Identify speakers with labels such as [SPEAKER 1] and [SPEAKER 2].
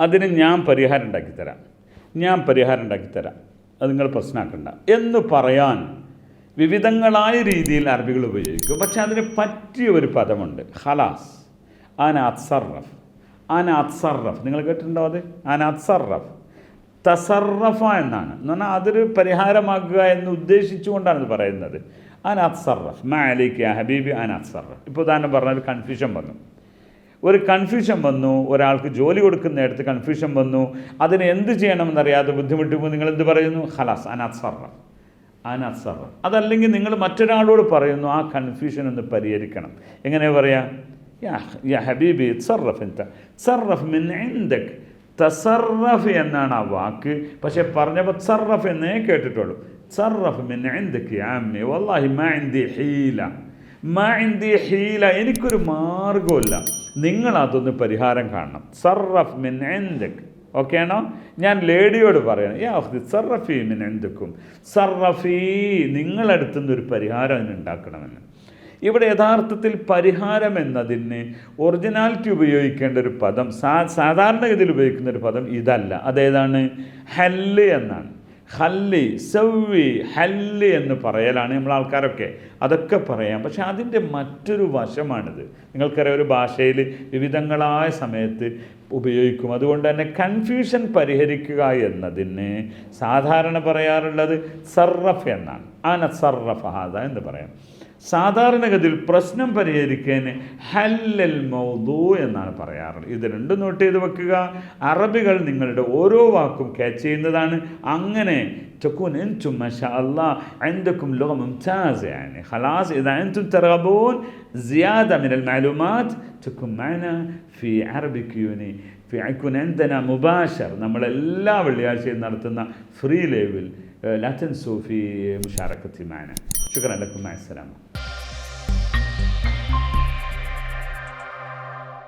[SPEAKER 1] അതിന് ഞാൻ പരിഹാരം ഉണ്ടാക്കി തരാം. ഞാൻ പരിഹാരം ഉണ്ടാക്കി തരാം. അത് നിങ്ങൾ പ്രശ്നമാക്കണ്ട എന്ന് പറയാൻ വിവിധങ്ങളായ രീതിയിൽ അറബികൾ ഉപയോഗിക്കും. പക്ഷേ അതിന് പറ്റിയ ഒരു പദമുണ്ട്. ഹലാസ് ആന അത്സറഫ് അത്സറഫ് നിങ്ങൾ കേട്ടിട്ടുണ്ടോ അത്? അത്സറഫ് തസറഫ എന്നാണ്. എന്ന് പറഞ്ഞാൽ അതൊരു പരിഹാരമാക്കുക എന്ന് ഉദ്ദേശിച്ചുകൊണ്ടാണ് പറയുന്നത്. സർറഫ് മാലിക്ക് ഹബീബി സർറഫ് ഇപ്പോൾ ഉദാഹരണം പറഞ്ഞാൽ ഒരു കൺഫ്യൂഷൻ വന്നു. ഒരു കൺഫ്യൂഷൻ വന്നു ഒരാൾക്ക് ജോലി കൊടുക്കുന്നിടത്ത് കൺഫ്യൂഷൻ വന്നു അതിന് എന്ത് ചെയ്യണമെന്നറിയാതെ ബുദ്ധിമുട്ടുമ്പോൾ നിങ്ങൾ എന്ത് പറയുന്നു? ഹലാസ് അനാസറ സർറഫ് അതല്ലെങ്കിൽ നിങ്ങൾ മറ്റൊരാളോട് പറയുന്നു ആ കൺഫ്യൂഷൻ ഒന്ന് പരിഹരിക്കണം. എങ്ങനെ പറയാം? എന്താ? തസറഫ് എന്നാണ് ആ വാക്ക്. പക്ഷെ പറഞ്ഞപ്പോൾ സർറഫ് എന്നേ കേട്ടിട്ടുള്ളൂ. സർറഫ് മിൻ ഇന്ദക് യാ വല്ലാഹി മാ ഇന്ദി ഹീല. മാ ഇന്ദി ഹീല എനിക്കൊരു മാർഗമില്ല നിങ്ങൾ അതൊന്ന് പരിഹാരം കാണണം. സർറഫ് മിൻ എന്തക് ഓക്കെ ആണോ? ഞാൻ ലേഡിയോട് പറയണം യാ സർറഫി മിൻ ഇന്ദക്കും സർറഫി നിങ്ങളടുത്തുനിന്ന് ഒരു പരിഹാരം അതിന് ഉണ്ടാക്കണമെന്ന്. ഇവിടെ യഥാർത്ഥത്തിൽ പരിഹാരം എന്നതിന് ഒറിജിനാലിറ്റി ഉപയോഗിക്കേണ്ട ഒരു പദം സാ സാധാരണഗതിയിൽ ഉപയോഗിക്കുന്ന ഒരു പദം ഇതല്ല. അതേതാണ് ഹല്ല് എന്നാണ്. ഹല്ലി സവ്വി ഹല്ല് എന്ന് പറയലാണ് നമ്മൾ ആൾക്കാരൊക്കെ അതൊക്കെ പറയാം. പക്ഷെ അതിന്റെ മറ്റൊരു വശമാണിത്. നിങ്ങൾക്കറിയാം ഒരു ഭാഷയിൽ വിവിധങ്ങളായ സമയത്ത് ഉപയോഗിക്കും. അതുകൊണ്ട് തന്നെ കൺഫ്യൂഷൻ പരിഹരിക്കുക എന്നതിന് സാധാരണ പറയാറുള്ളത് സർറഫ് എന്നാണ്. ആന സർറഫ് ഹാദ എന്ന് പറയാം. സാധാരണഗതിയിൽ പ്രശ്നം പരിഹരിക്കാൻ ഹല്ലൽ മൗദു എന്നാണ് പറയാറുള്ളത് ഇത് രണ്ടും നോട്ട് ചെയ്ത് വെക്കുക അറബികൾ നിങ്ങളുടെ ഓരോ വാക്കും ക്യാച്ച് ചെയ്യുന്നതാണ് അങ്ങനെ تكون انتم ما شاء الله عندكم لغه ممتازه يعني خلاص اذا انتم ترغبون زياده من المعلومات تكون معنا في عربي كيوني في يكون عندنا مباشر നമ്മളെല്ലാ വെള്ളിയാഴ്ചയും നടത്തുന്ന ഫ്രീ ലേവിൽ لا تنسوا في مشاركتي معنا شكرا لكم مع السلامه